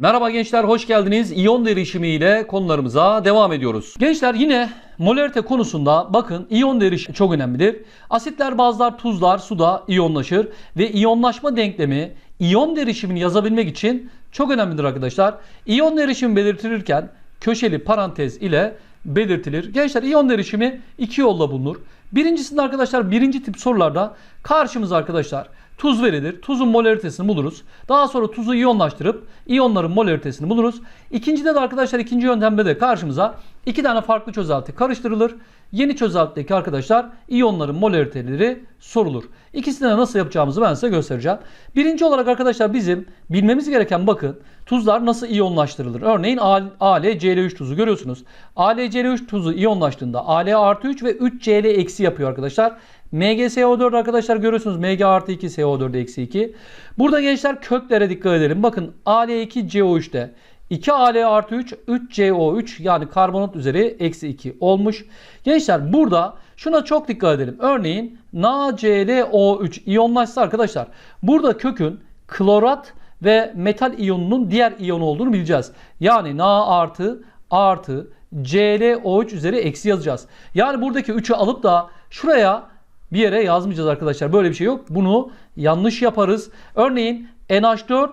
Merhaba gençler hoş geldiniz. İyon derişimi ile konularımıza devam ediyoruz. Gençler yine molarite konusunda bakın iyon derişimi çok önemlidir. Asitler, bazlar, tuzlar suda iyonlaşır ve iyonlaşma denklemi iyon derişimini yazabilmek için çok önemlidir arkadaşlar. İyon derişimi belirtilirken köşeli parantez ile belirtilir. Gençler iyon derişimi iki yolla bulunur. Birincisinde arkadaşlar birinci tip sorularda karşımıza arkadaşlar tuz verilir. Tuzun molaritesini buluruz. Daha sonra tuzu iyonlaştırıp iyonların molaritesini buluruz. İkincide de arkadaşlar ikinci yöntemde de karşımıza iki tane farklı çözelti karıştırılır. Yeni çözeltideki arkadaşlar iyonların molariteleri sorulur. İkisini de nasıl yapacağımızı ben size göstereceğim. Birinci olarak arkadaşlar bizim bilmemiz gereken bakın tuzlar nasıl iyonlaştırılır. Örneğin AlCl3 tuzu görüyorsunuz. AlCl3 tuzu iyonlaştığında Al artı 3 ve 3Cl eksi yapıyor arkadaşlar. MgSO4 arkadaşlar görüyorsunuz. Mg artı 2 CO4 eksi 2. Burada gençler köklere dikkat edelim. Bakın Al2CO3'te 2 Al artı 3 3CO3 yani karbonat üzeri eksi 2 olmuş. Gençler burada şuna çok dikkat edelim. Örneğin NaClO3 iyonlaşsa arkadaşlar burada kökün klorat ve metal iyonunun diğer iyon olduğunu bileceğiz. Yani Na artı artı ClO3 üzeri eksi yazacağız. Yani buradaki 3'ü alıp da şuraya bir yere yazmayacağız arkadaşlar. Böyle bir şey yok. Bunu yanlış yaparız. Örneğin NH4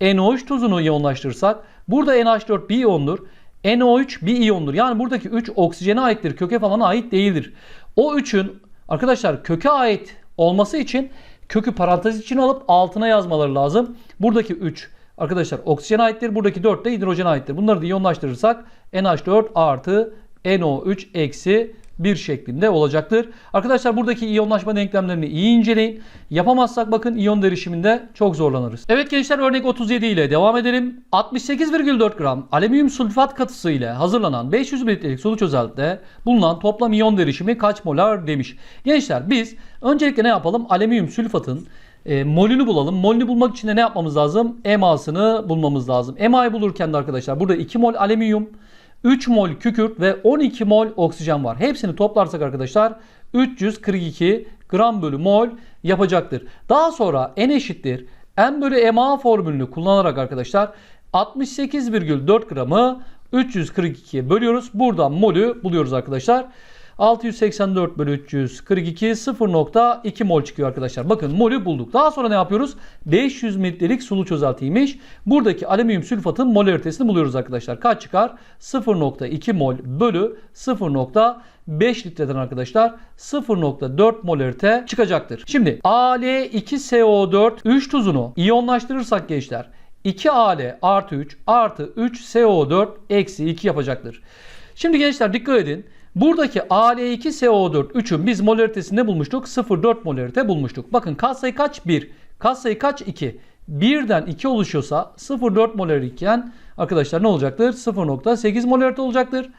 NO3 tuzunu iyonlaştırırsak burada NH4 bir iyondur. NO3 bir iyondur. Yani buradaki 3 oksijene aittir. Köke falan ait değildir. O 3'ün arkadaşlar köke ait olması için kökü parantez için alıp altına yazmaları lazım. Buradaki 3 arkadaşlar oksijen aittir. Buradaki 4 de hidrojen aittir. Bunları da iyonlaştırırsak NH4 artı NO3 eksi 1 şeklinde olacaktır. Arkadaşlar buradaki iyonlaşma denklemlerini iyi inceleyin. Yapamazsak bakın iyon derişiminde çok zorlanırız. Evet gençler örnek 37 ile devam edelim. 68,4 gram alüminyum sulfat katısı ile hazırlanan 500 mililitrelik sulu çözeltide bulunan toplam iyon derişimi kaç molar demiş. Gençler biz öncelikle ne yapalım? Alüminyum sülfatın e, molünü bulalım. Molünü bulmak için de ne yapmamız lazım? EMA'sını bulmamız lazım. EMA'yı bulurken de arkadaşlar burada 2 mol alüminyum 3 mol kükürt ve 12 mol oksijen var. Hepsini toplarsak arkadaşlar 342 gram bölü mol yapacaktır. Daha sonra N eşittir N bölü MA formülünü kullanarak arkadaşlar 68,4 gramı 342'ye bölüyoruz. Buradan molü buluyoruz arkadaşlar. 684 bölü 342 0.2 mol çıkıyor arkadaşlar. Bakın molü bulduk. Daha sonra ne yapıyoruz? 500 mililitrelik sulu çözeltiymiş. Buradaki alüminyum sülfatın molaritesini buluyoruz arkadaşlar. Kaç çıkar? 0.2 mol bölü 0.5 litreden arkadaşlar 0.4 molarite çıkacaktır. Şimdi Al2CO4 3 tuzunu iyonlaştırırsak gençler 2Al artı 3 artı 3 CO4 eksi 2 yapacaktır. Şimdi gençler dikkat edin. Buradaki Al2CO4 3'ün biz molaritesini ne bulmuştuk? 0,4 molarite bulmuştuk. Bakın katsayı kaç? 1. Katsayı kaç? 2. 1'den 2 oluşuyorsa 0,4 molar iken arkadaşlar ne olacaktır? 0,8 molarite olacaktır.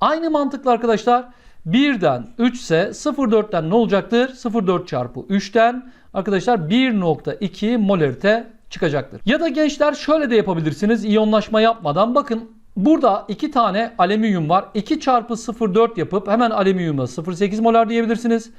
Aynı mantıkla arkadaşlar 1'den 3 ise 0,4'ten ne olacaktır? 0,4 çarpı 3'ten arkadaşlar 1,2 molarite çıkacaktır. Ya da gençler şöyle de yapabilirsiniz iyonlaşma yapmadan. Bakın Burada iki tane alüminyum var. 2 çarpı 0,4 yapıp hemen alüminyuma 0,8 molar diyebilirsiniz.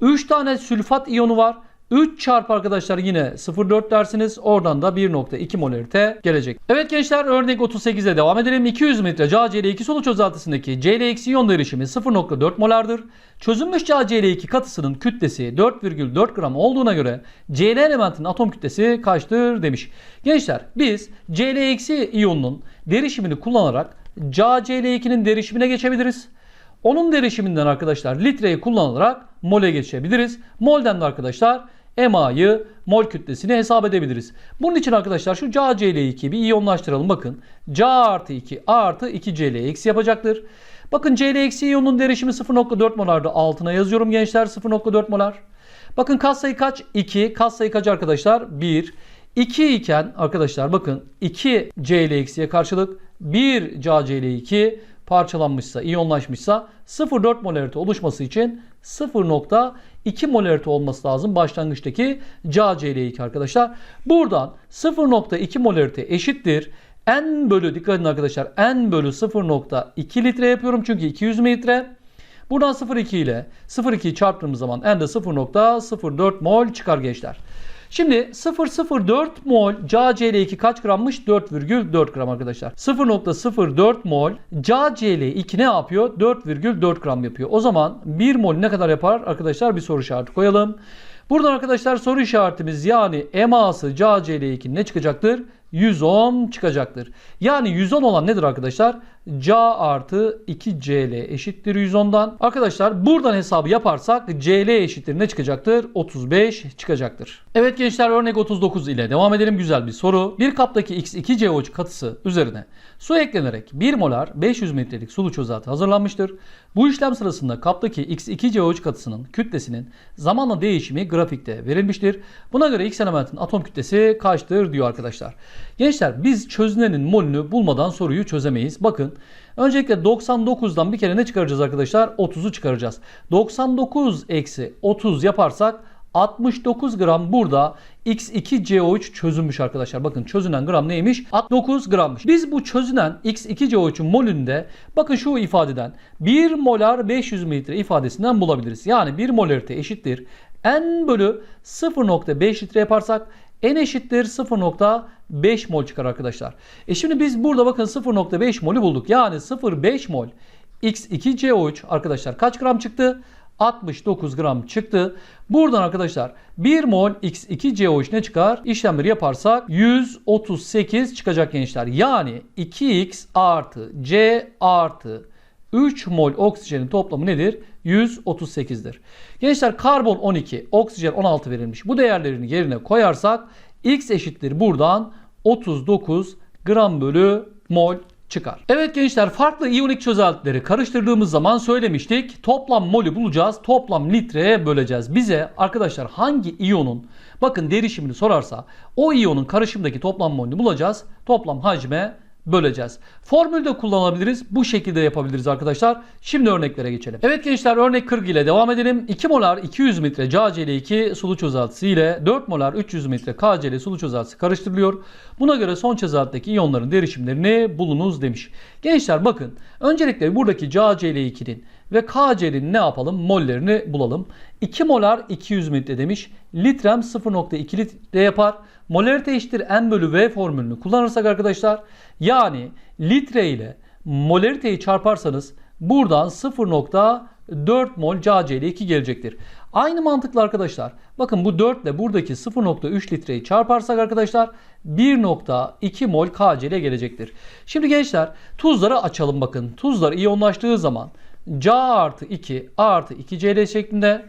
3 tane sülfat iyonu var. 3 çarpı arkadaşlar yine 0,4 dersiniz. Oradan da 1.2 molarite gelecek. Evet gençler örnek 38'e devam edelim. 200 metre CaCl2 solu çözeltisindeki Cl iyon derişimi 0.4 molardır. Çözülmüş CaCl2 katısının kütlesi 4,4 gram olduğuna göre Cl elementinin atom kütlesi kaçtır demiş. Gençler biz Cl iyonunun derişimini kullanarak CaCl2'nin derişimine geçebiliriz. Onun derişiminden arkadaşlar litreyi kullanarak mole geçebiliriz. Molden de arkadaşlar EMA'yı mol kütlesini hesap edebiliriz. Bunun için arkadaşlar şu CaCl2'yi bir iyonlaştıralım. Bakın Ca artı 2 artı 2 Cl eksi yapacaktır. Bakın Cl eksi iyonun derişimi 0.4 molardı. Altına yazıyorum gençler 0.4 molar. Bakın katsayı kaç? 2. Katsayı kaç arkadaşlar? 1. 2 iken arkadaşlar bakın 2 Cl eksiye karşılık 1 CaCl2 parçalanmışsa, iyonlaşmışsa 0,4 molarite oluşması için 0,2 molarite olması lazım başlangıçtaki CaCl2 arkadaşlar. Buradan 0,2 molarite eşittir. N bölü dikkat edin arkadaşlar N bölü 0,2 litre yapıyorum çünkü 200 mililitre. Buradan 0,2 ile 0,2'yi çarptığımız zaman N de 0,04 mol çıkar gençler. Şimdi 004 mol CaCl2 kaç grammış? 4,4 gram arkadaşlar. 0.04 mol CaCl2 ne yapıyor? 4,4 gram yapıyor. O zaman 1 mol ne kadar yapar? Arkadaşlar bir soru işareti koyalım. Buradan arkadaşlar soru işaretimiz yani eması CaCl2 ne çıkacaktır? 110 çıkacaktır. Yani 110 olan nedir arkadaşlar? Ca artı 2Cl eşittir 110'dan. Arkadaşlar buradan hesabı yaparsak Cl eşittir ne çıkacaktır? 35 çıkacaktır. Evet gençler örnek 39 ile devam edelim. Güzel bir soru. Bir kaptaki X2CO3 katısı üzerine su eklenerek 1 molar 500 metrelik sulu çözelti hazırlanmıştır. Bu işlem sırasında kaptaki X2CO3 katısının kütlesinin zamanla değişimi grafikte verilmiştir. Buna göre X elementin atom kütlesi kaçtır diyor arkadaşlar. Gençler biz çözünenin molünü bulmadan soruyu çözemeyiz. Bakın öncelikle 99'dan bir kere ne çıkaracağız arkadaşlar? 30'u çıkaracağız. 99 eksi 30 yaparsak 69 gram burada X2CO3 çözünmüş arkadaşlar. Bakın çözünen gram neymiş? 69 grammış. Biz bu çözünen X2CO3'ün molünde bakın şu ifadeden 1 molar 500 mililitre ifadesinden bulabiliriz. Yani 1 molarite eşittir. N bölü 0.5 litre yaparsak N eşittir 0.5 mol çıkar arkadaşlar. E şimdi biz burada bakın 0.5 molü bulduk. Yani 0.5 mol X2CO3 arkadaşlar kaç gram çıktı? 69 gram çıktı. Buradan arkadaşlar 1 mol X2CO3 ne çıkar? İşlemleri yaparsak 138 çıkacak gençler. Yani 2X artı C artı 3 mol oksijenin toplamı nedir? 138'dir. Gençler karbon 12, oksijen 16 verilmiş. Bu değerlerini yerine koyarsak X eşittir buradan 39 gram bölü mol çıkar. Evet gençler farklı iyonik çözeltileri karıştırdığımız zaman söylemiştik. Toplam molü bulacağız. Toplam litreye böleceğiz. Bize arkadaşlar hangi iyonun bakın derişimini sorarsa o iyonun karışımdaki toplam molünü bulacağız. Toplam hacme böleceğiz. Formülde kullanabiliriz. Bu şekilde yapabiliriz arkadaşlar. Şimdi örneklere geçelim. Evet gençler örnek 40 ile devam edelim. 2 molar 200 metre CaCl2 sulu çözeltisi ile 4 molar 300 metre KCl sulu çözeltisi karıştırılıyor. Buna göre son çözeltideki iyonların derişimlerini bulunuz demiş. Gençler bakın. Öncelikle buradaki CaCl2'nin ve KCl'nin ne yapalım? Mollerini bulalım. 2 molar 200 metre demiş. Litrem 0.2 litre yapar. Molarite eşittir N bölü V formülünü kullanırsak arkadaşlar yani litre ile molariteyi çarparsanız buradan 0.4 mol CaCl2 gelecektir. Aynı mantıkla arkadaşlar bakın bu 4 ile buradaki 0.3 litreyi çarparsak arkadaşlar 1.2 mol KCl gelecektir. Şimdi gençler tuzları açalım bakın. Tuzlar iyonlaştığı zaman Ca artı 2 artı 2Cl şeklinde.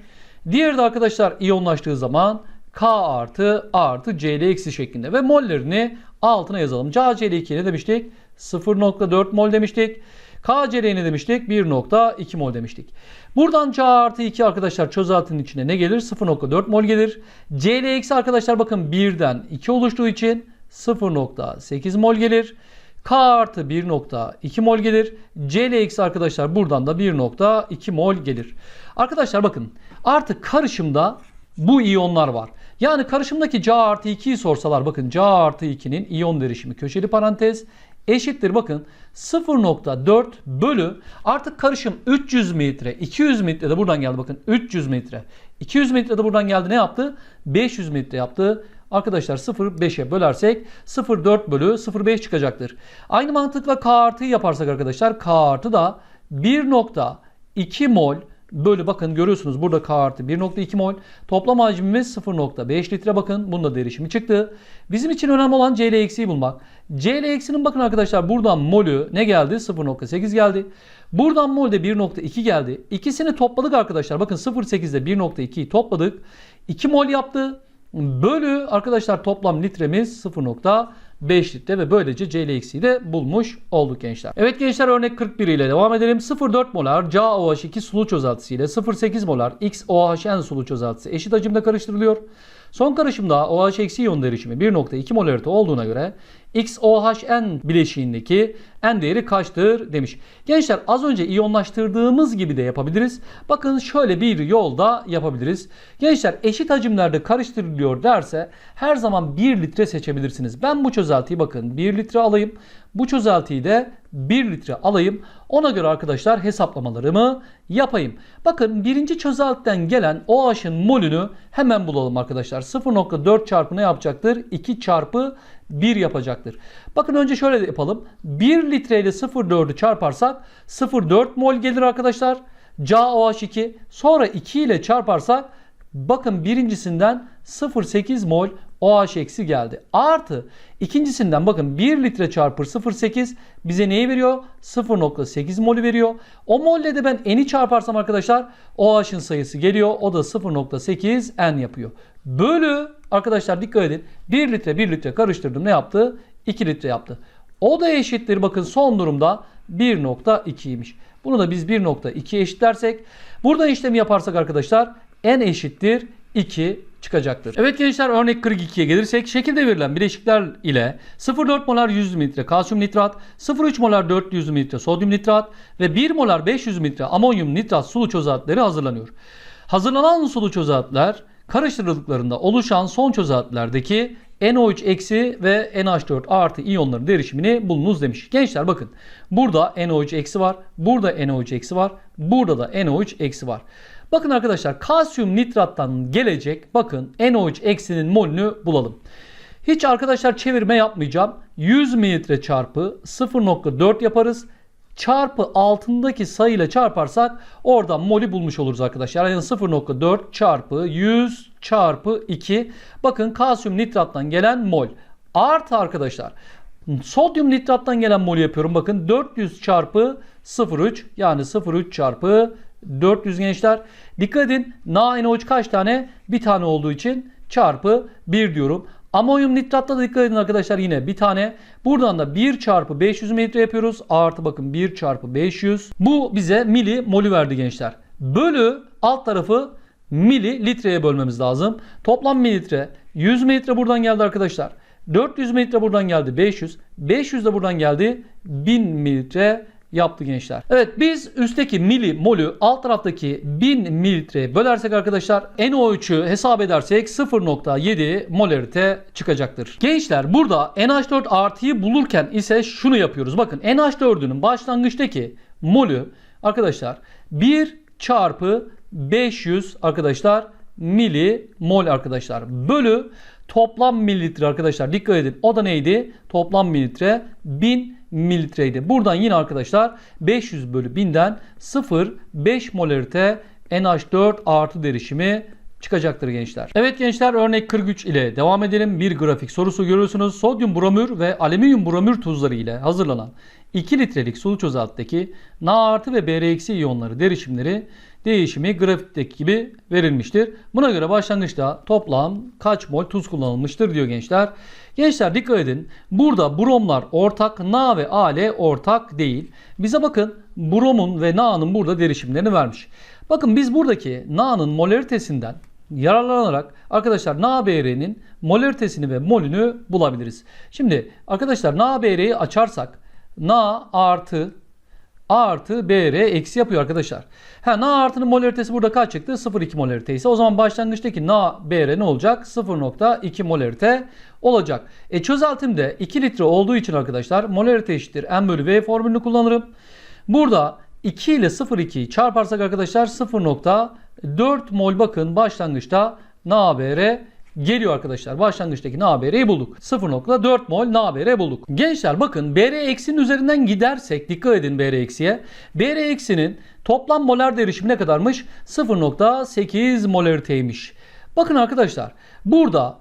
Diğeri de arkadaşlar iyonlaştığı zaman K artı artı Cl eksi şeklinde. Ve mollerini altına yazalım. CaCl2 ne demiştik? 0.4 mol demiştik. KCl ne demiştik? 1.2 mol demiştik. Buradan Ca artı 2 arkadaşlar çözeltinin içine ne gelir? 0.4 mol gelir. Cl eksi arkadaşlar bakın 1'den 2 oluştuğu için 0.8 mol gelir. K artı 1.2 mol gelir. Cl eksi arkadaşlar buradan da 1.2 mol gelir. Arkadaşlar bakın artık karışımda bu iyonlar var. Yani karışımdaki Ca artı 2'yi sorsalar bakın Ca artı 2'nin iyon derişimi köşeli parantez eşittir bakın 0.4 bölü artık karışım 300 metre 200 metre de buradan geldi bakın 300 metre 200 metre de buradan geldi ne yaptı 500 metre yaptı Arkadaşlar 0.5'e bölersek 0.4 bölü 0.5 çıkacaktır. Aynı mantıkla K artıyı yaparsak arkadaşlar K artı da 1.2 mol bölü bakın görüyorsunuz burada K artı 1.2 mol. Toplam hacmimiz 0.5 litre bakın. Bunun da derişimi çıktı. Bizim için önemli olan CL eksiği bulmak. CL eksinin bakın arkadaşlar buradan molü ne geldi? 0.8 geldi. Buradan mol de 1.2 geldi. İkisini topladık arkadaşlar. Bakın 0.8 ile 1.2'yi topladık. 2 mol yaptı. Bölü arkadaşlar toplam litremiz 0.8. 5'likte ve böylece CLX'i de bulmuş olduk gençler. Evet gençler örnek 41 ile devam edelim. 0,4 molar CaOH2 sulu çözeltisi ile 0,8 molar XOHN sulu çözeltisi eşit hacimde karıştırılıyor. Son karışımda OH eksi iyon derişimi 1.2 molarite olduğuna göre XOHN bileşiğindeki N değeri kaçtır demiş. Gençler az önce iyonlaştırdığımız gibi de yapabiliriz. Bakın şöyle bir yolda yapabiliriz. Gençler eşit hacimlerde karıştırılıyor derse her zaman 1 litre seçebilirsiniz. Ben bu çözeltiyi bakın 1 litre alayım. Bu çözeltiyi de 1 litre alayım. Ona göre arkadaşlar hesaplamalarımı yapayım. Bakın birinci çözeltiden gelen OH'ın molünü hemen bulalım arkadaşlar. 0.4 çarpı ne yapacaktır? 2 çarpı 1 yapacaktır. Bakın önce şöyle yapalım. 1 litre ile 0.4'ü çarparsak 0.4 mol gelir arkadaşlar. CaOH2 sonra 2 ile çarparsak bakın birincisinden 0.8 mol OH eksi geldi. Artı ikincisinden bakın 1 litre çarpı 0.8 bize neyi veriyor? 0.8 molü veriyor. O molle de ben n'i çarparsam arkadaşlar OH'ın sayısı geliyor. O da 0.8 n yapıyor. Bölü arkadaşlar dikkat edin. 1 litre 1 litre karıştırdım ne yaptı? 2 litre yaptı. O da eşittir bakın son durumda 1.2'ymiş. Bunu da biz 1.2 eşitlersek buradan işlemi yaparsak arkadaşlar n eşittir 2 çıkacaktır. Evet gençler örnek 42'ye gelirsek şekilde verilen bileşikler ile 0,4 molar 100 mililitre kalsiyum nitrat, 0,3 molar 400 mililitre sodyum nitrat ve 1 molar 500 mililitre amonyum nitrat sulu çözeltileri hazırlanıyor. Hazırlanan sulu çözeltiler karıştırıldıklarında oluşan son çözeltilerdeki NO3 eksi ve NH4 artı iyonların derişimini bulunuz demiş. Gençler bakın burada NO3 eksi var, burada NO3 eksi var, burada da NO3 eksi var. Bakın arkadaşlar kalsiyum nitrattan gelecek bakın NO3 eksinin molünü bulalım. Hiç arkadaşlar çevirme yapmayacağım. 100 mililitre çarpı 0.4 yaparız. Çarpı altındaki sayıyla çarparsak oradan molü bulmuş oluruz arkadaşlar. Yani 0.4 çarpı 100 çarpı 2. Bakın kalsiyum nitrattan gelen mol. Artı arkadaşlar sodyum nitrattan gelen molü yapıyorum. Bakın 400 çarpı 0.3 yani 0.3 çarpı 400 gençler. Dikkat edin NaNO3 kaç tane? Bir tane olduğu için çarpı 1 diyorum. Amonyum nitratta da dikkat edin arkadaşlar yine bir tane. Buradan da 1 çarpı 500 mililitre yapıyoruz. Artı bakın 1 çarpı 500. Bu bize mili molü verdi gençler. Bölü alt tarafı mili litreye bölmemiz lazım. Toplam mililitre 100 mililitre buradan geldi arkadaşlar. 400 mililitre buradan geldi 500. 500 de buradan geldi 1000 mililitre yaptı gençler. Evet biz üstteki mili molü alt taraftaki 1000 mililitreye bölersek arkadaşlar NO3'ü hesap edersek 0.7 molarite çıkacaktır. Gençler burada NH4 artıyı bulurken ise şunu yapıyoruz. Bakın NH4'ünün başlangıçtaki molü arkadaşlar 1 çarpı 500 arkadaşlar mili mol arkadaşlar bölü toplam mililitre arkadaşlar dikkat edin o da neydi toplam mililitre 1000 mililitreydi. Buradan yine arkadaşlar 500 bölü 1000'den 0,5 molarite NH4 artı derişimi çıkacaktır gençler. Evet gençler örnek 43 ile devam edelim. Bir grafik sorusu görüyorsunuz. Sodyum bromür ve alüminyum bromür tuzları ile hazırlanan 2 litrelik sulu çözeltideki Na artı ve Br eksi iyonları derişimleri değişimi grafikteki gibi verilmiştir. Buna göre başlangıçta toplam kaç mol tuz kullanılmıştır diyor gençler. Gençler dikkat edin. Burada bromlar ortak, Na ve Al ortak değil. Bize bakın bromun ve Na'nın burada derişimlerini vermiş. Bakın biz buradaki Na'nın molaritesinden yararlanarak arkadaşlar NaBr'nin molaritesini ve molünü bulabiliriz. Şimdi arkadaşlar NaBr'yi açarsak Na artı A artı BR eksi yapıyor arkadaşlar. Ha, Na artının molaritesi burada kaç çıktı? 0,2 molarite ise o zaman başlangıçtaki Na BR ne olacak? 0,2 molarite olacak. E çözeltimde 2 litre olduğu için arkadaşlar molarite eşittir M bölü V formülünü kullanırım. Burada 2 ile 0,2'yi çarparsak arkadaşlar 0,4 mol bakın başlangıçta NaBr geliyor arkadaşlar. Başlangıçtaki NaBr'yi bulduk. 0.4 mol NaBr bulduk. Gençler bakın Br eksinin üzerinden gidersek dikkat edin Br eksiye. Br eksinin toplam molar derişimi ne kadarmış? 0.8 molariteymiş. Bakın arkadaşlar burada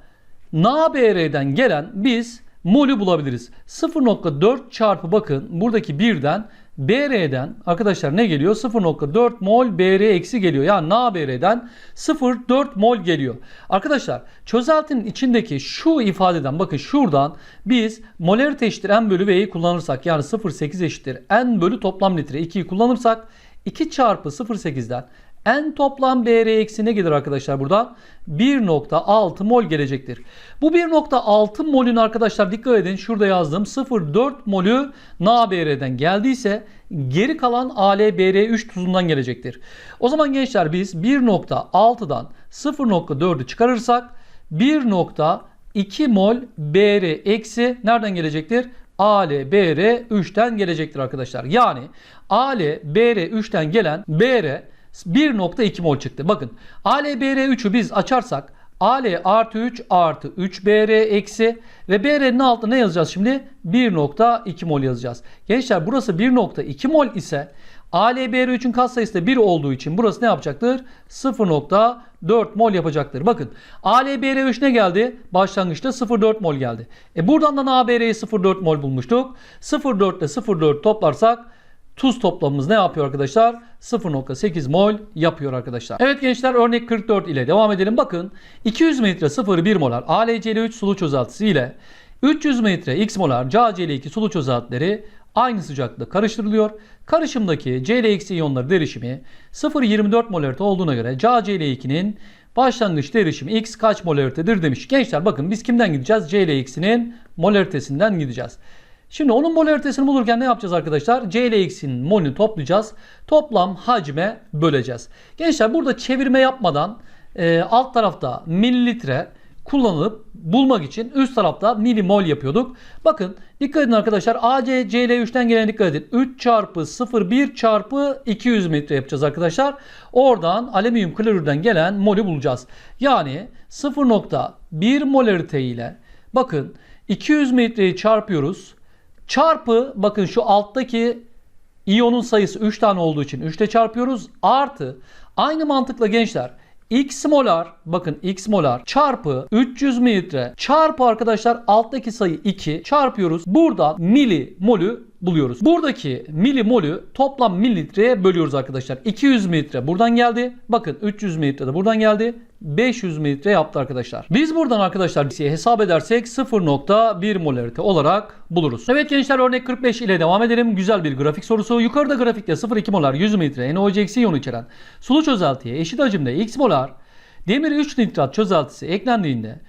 NaBr'den gelen biz molü bulabiliriz. 0.4 çarpı bakın buradaki birden BR'den arkadaşlar ne geliyor? 0.4 mol BR eksi geliyor. Yani NaBr'den 0.4 mol geliyor. Arkadaşlar çözeltinin içindeki şu ifadeden bakın şuradan biz molarite eşittir n bölü V'yi kullanırsak yani 0.8 eşittir n bölü toplam litre 2'yi kullanırsak 2 çarpı 0.8'den n toplam BR eksi ne gelir arkadaşlar buradan? 1.6 mol gelecektir. Bu 1.6 molün arkadaşlar dikkat edin şurada yazdığım 0.4 molü NaBr'den geldiyse geri kalan AlBr3 tuzundan gelecektir. O zaman gençler biz 1.6'dan 0.4'ü çıkarırsak 1.2 mol Br eksi nereden gelecektir? AL, BR 3'ten gelecektir arkadaşlar. Yani AL, BR 3'ten gelen BR 1.2 mol çıktı. Bakın AL, BR 3'ü biz açarsak AL artı 3 artı 3 BR eksi ve BR'nin altına ne yazacağız şimdi? 1.2 mol yazacağız. Gençler burası 1.2 mol ise AL BR 3'ün katsayısı da 1 olduğu için burası ne yapacaktır? 0.4 mol yapacaktır. Bakın AL BR 3 ne geldi? Başlangıçta 0.4 mol geldi. E buradan da ABR'yi 0.4 mol bulmuştuk. 0.4 ile 0.4 toplarsak tuz toplamımız ne yapıyor arkadaşlar? 0.8 mol yapıyor arkadaşlar. Evet gençler örnek 44 ile devam edelim. Bakın 200 metre 0,1 molar AlCl3 sulu çözeltisi ile 300 metre x molar CaCl2 sulu çözeltileri aynı sıcaklıkta karıştırılıyor. Karışımdaki Cl iyonları derişimi 0,24 molarite olduğuna göre CaCl2'nin başlangıç derişimi x kaç molaritedir demiş. Gençler bakın biz kimden gideceğiz? Cl2'nin molaritesinden gideceğiz. Şimdi onun molaritesini bulurken ne yapacağız arkadaşlar? C ile X'in molünü toplayacağız. Toplam hacme böleceğiz. Gençler burada çevirme yapmadan e, alt tarafta mililitre kullanılıp bulmak için üst tarafta milimol yapıyorduk. Bakın dikkat edin arkadaşlar. AC CL3'ten gelen dikkat edin. 3 çarpı 0,1 çarpı 200 metre yapacağız arkadaşlar. Oradan alüminyum klorürden gelen molü bulacağız. Yani 0.1 molarite ile bakın 200 metreyi çarpıyoruz. Çarpı bakın şu alttaki iyonun sayısı 3 tane olduğu için 3 ile çarpıyoruz. Artı aynı mantıkla gençler x molar bakın x molar çarpı 300 mililitre çarpı arkadaşlar alttaki sayı 2 çarpıyoruz. Buradan mili molü buluyoruz. Buradaki mili molü toplam mililitreye bölüyoruz arkadaşlar. 200 mililitre buradan geldi. Bakın 300 mililitre de buradan geldi. 500 mililitre yaptı arkadaşlar. Biz buradan arkadaşlar hesap edersek 0.1 molarite olarak buluruz. Evet gençler örnek 45 ile devam edelim. Güzel bir grafik sorusu. Yukarıda grafikte 0.2 molar 100 mililitre eksi iyonu içeren sulu çözeltiye eşit hacimde x molar demir 3 nitrat çözeltisi eklendiğinde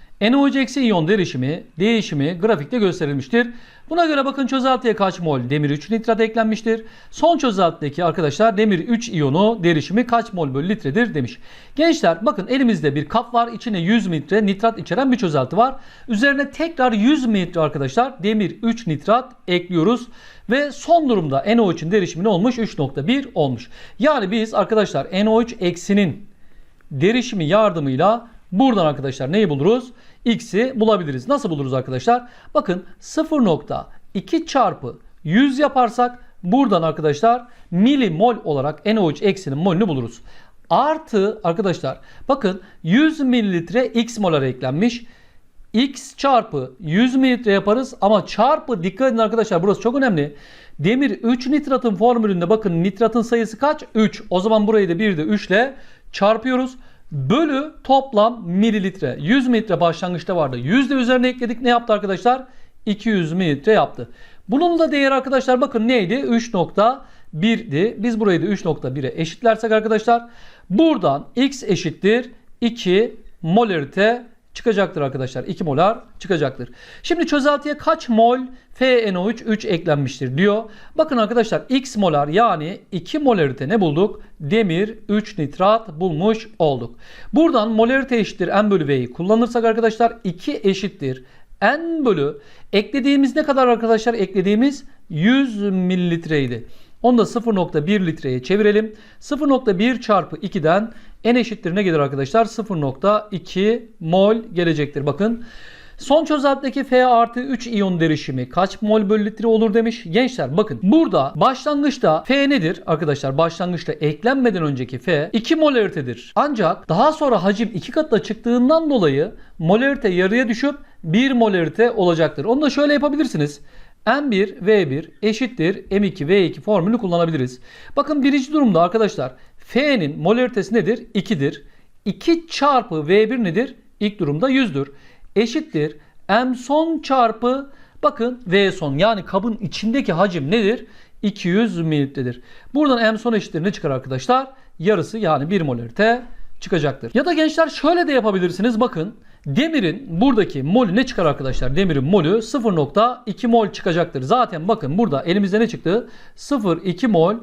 eksi iyon derişimi, değişimi grafikte gösterilmiştir. Buna göre bakın çözeltiye kaç mol demir 3 nitrat eklenmiştir. Son çözeltideki arkadaşlar demir 3 iyonu derişimi kaç mol bölü litredir demiş. Gençler bakın elimizde bir kap var. İçine 100 mililitre nitrat içeren bir çözelti var. Üzerine tekrar 100 mililitre arkadaşlar demir 3 nitrat ekliyoruz. Ve son durumda NO3'ün derişimi ne olmuş? 3.1 olmuş. Yani biz arkadaşlar NO3 eksinin derişimi yardımıyla buradan arkadaşlar neyi buluruz? X'i bulabiliriz. Nasıl buluruz arkadaşlar? Bakın 0.2 çarpı 100 yaparsak buradan arkadaşlar milimol olarak NO3 eksinin molünü buluruz. Artı arkadaşlar bakın 100 mililitre X molar eklenmiş. X çarpı 100 mililitre yaparız ama çarpı dikkat edin arkadaşlar burası çok önemli. Demir 3 nitratın formülünde bakın nitratın sayısı kaç? 3. O zaman burayı da bir de 3 ile çarpıyoruz. Bölü toplam mililitre. 100 mililitre başlangıçta vardı. 100 de üzerine ekledik. Ne yaptı arkadaşlar? 200 mililitre yaptı. Bunun da değeri arkadaşlar bakın neydi? 3.1'di. Biz burayı da 3.1'e eşitlersek arkadaşlar buradan x eşittir 2 molarite çıkacaktır arkadaşlar. 2 molar çıkacaktır. Şimdi çözeltiye kaç mol FeNO3 3 eklenmiştir diyor. Bakın arkadaşlar x molar yani 2 molarite ne bulduk? Demir 3 nitrat bulmuş olduk. Buradan molarite eşittir n bölü v'yi kullanırsak arkadaşlar 2 eşittir n bölü eklediğimiz ne kadar arkadaşlar? Eklediğimiz 100 mililitreydi. Onu da 0.1 litreye çevirelim. 0.1 çarpı 2'den n eşittir ne gelir arkadaşlar? 0.2 mol gelecektir. Bakın son çözeltideki F artı 3 iyon derişimi kaç mol bölü litre olur demiş. Gençler bakın burada başlangıçta F nedir arkadaşlar? Başlangıçta eklenmeden önceki F 2 molaritedir. Ancak daha sonra hacim 2 katına çıktığından dolayı molarite yarıya düşüp 1 molarite olacaktır. Onu da şöyle yapabilirsiniz. M1 V1 eşittir M2 V2 formülü kullanabiliriz. Bakın birinci durumda arkadaşlar F'nin molaritesi nedir? 2'dir. 2 çarpı V1 nedir? İlk durumda 100'dür. Eşittir M son çarpı bakın V son yani kabın içindeki hacim nedir? 200 mililitredir. Buradan M son eşittir ne çıkar arkadaşlar? Yarısı yani 1 molarite çıkacaktır. Ya da gençler şöyle de yapabilirsiniz. Bakın demirin buradaki molü ne çıkar arkadaşlar? Demirin molü 0.2 mol çıkacaktır. Zaten bakın burada elimizde ne çıktı? 0.2 mol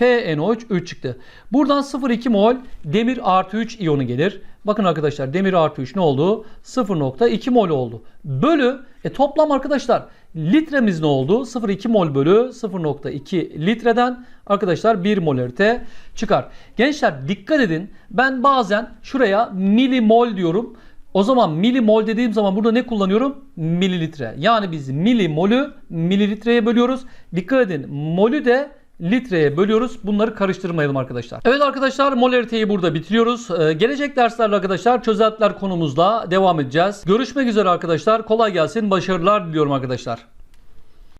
FeNO3 3 çıktı. Buradan 0.2 mol demir artı 3 iyonu gelir. Bakın arkadaşlar demir artı 3 ne oldu? 0.2 mol oldu. Bölü e toplam arkadaşlar Litremiz ne oldu? 0,2 mol bölü 0,2 litreden arkadaşlar 1 molarite çıkar. Gençler dikkat edin. Ben bazen şuraya milimol diyorum. O zaman milimol dediğim zaman burada ne kullanıyorum? Mililitre. Yani biz milimolü mililitreye bölüyoruz. Dikkat edin. Molü de litreye bölüyoruz. Bunları karıştırmayalım arkadaşlar. Evet arkadaşlar molariteyi burada bitiriyoruz. Ee, gelecek derslerde arkadaşlar çözeltiler konumuzla devam edeceğiz. Görüşmek üzere arkadaşlar. Kolay gelsin. Başarılar diliyorum arkadaşlar.